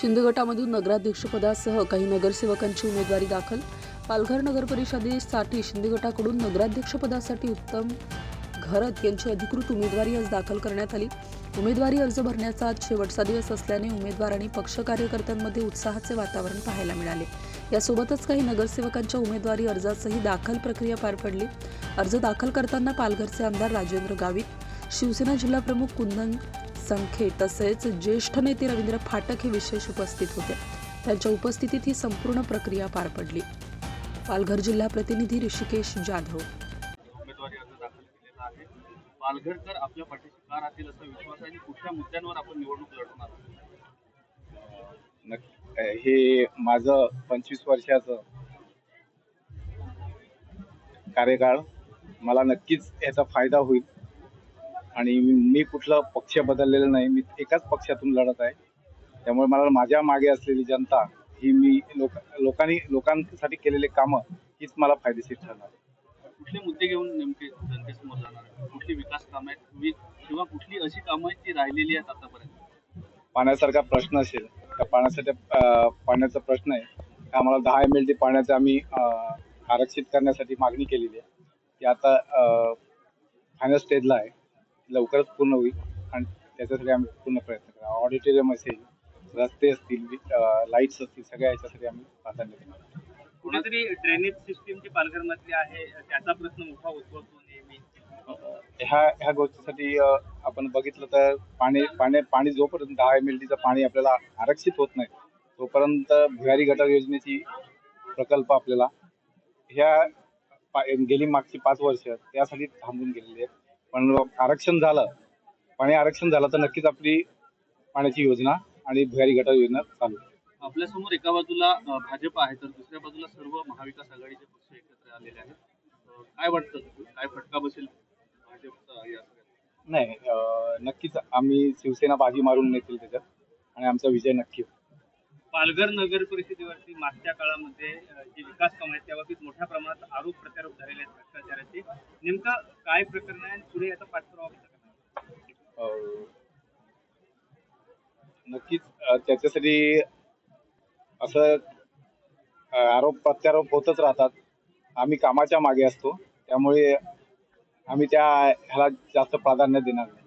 शिंदे गटामधून नगराध्यक्षपदासह काही नगरसेवकांची उमेदवारी दाखल. पालघर नगर परिषदेसाठी शिंदे गटाकडून नगराध्यक्षपदासाठी उत्तम घरत यांची अधिकृत उमेदवारी आज दाखल करण्यात आली. उमेदवारी अर्ज भरण्याचा आज शेवटचा दिवस असल्याने उमेदवार आणि पक्ष कार्यकर्त्यांमध्ये उत्साहाचे वातावरण पाहायला मिळाले. यासोबतच काही नगरसेवकांच्या उमेदवारी अर्जासही दाखल प्रक्रिया पार पडली. अर्ज दाखल करताना पालघरचे आमदार राजेंद्र गावित शिवसेना जिल्हाप्रमुख कुंदन संखे तसेच ज्येष्ठ नेते रवींद्र फाटक हे विशेष उपस्थित होते. त्यांच्या उपस्थितीत ही संपूर्ण प्रक्रिया पार पडली. पालघर जिल्हा प्रतिनिधी ऋषिकेश जाधव. उमेदवारी अर्ज दाखल केलेला आहे. पालघरकर आपल्या पाठीशी का राहतील असा विश्वास आहे कुठल्या मुद्द्यांवर आपण निवडणूक लढवणार हे माझं पंचवीस वर्षाचं कार्यकाळ. मला नक्कीच याचा फायदा होईल. आणि मी कुठलं पक्ष बदललेलं नाही. मी एकाच पक्षातून लढत आहे. त्यामुळे मला माझ्या मागे असलेली जनता ही मी लोक लोकांनी लोकांसाठी केलेले कामं हीच मला फायदेशीर ठरणार. कुठले मुद्दे घेऊन नेमके जनतेसमोर जाणार कुठली विकास कामं आहेत? किंवा कुठली अशी कामं आहेत जी राहिलेली आहेत आतापर्यंत? पाण्यासारखा प्रश्न असेल त्या पाण्यासाठी पाण्याचा प्रश्न आहे. आम्हाला दहा एम एल डी पाण्याचं आम्ही आरक्षित करण्यासाठी मागणी केलेली आहे. ती आता फायनल स्टेजला आहे. लवकरच पूर्ण होईल. आणि त्याच्यासाठी आम्ही पूर्ण प्रयत्न करा. ऑडिटोरियम असेल रस्ते असतील लाईट्स असतील सगळ्या याच्यासाठी आम्ही प्राधान्य देणार कुठेतरी ड्रेनेज सिस्टीम जी पालघरमधली आहे त्याचा प्रश्न मोठा उद्भवतो नेहमी. ह्या ह्या गोष्टीसाठी आपण बघितलं तर पाणी पाणी पाणी जोपर्यंत दहा एम एल डीचं पाणी आपल्याला आरक्षित होत नाही तोपर्यंत भुयारी गटार योजनेची प्रकल्प आपल्याला ह्या गेली मागची पाच वर्ष त्यासाठी थांबून गेलेली आहेत. पण आरक्षण झालं पाणी आरक्षण झालं तर नक्कीच आपली पाण्याची योजना आणि भुयारी गटार योजना चालू. आपल्यासमोर एका बाजूला भाजप आहे तर दुसऱ्या बाजूला सर्व महाविकास आघाडीचे पक्ष एकत्र आलेले आहेत काय वाटतं काय फटका बसेल भाजपचा नाही नक्कीच आम्ही शिवसेना बाजी मारून नेतील त्याच्यात आणि आमचा विजय नक्की होईल. पालघर नगर परिषदेवरती मागच्या काळामध्ये जे विकास कामं आहेत त्या बाबतीत मोठ्या प्रमाणात आरोप प्रत्यारोप झालेले आहेत भ्रष्टाचाराचे. नेमकं काय प्रकरण आहे पुढे याचा पाठपुरावा कसा करणार नक्कीच त्याच्यासाठी असं आरोप प्रत्यारोप होतच राहतात. आम्ही कामाच्या मागे असतो त्यामुळे आम्ही त्या ह्याला जास्त प्राधान्य देणार नाही.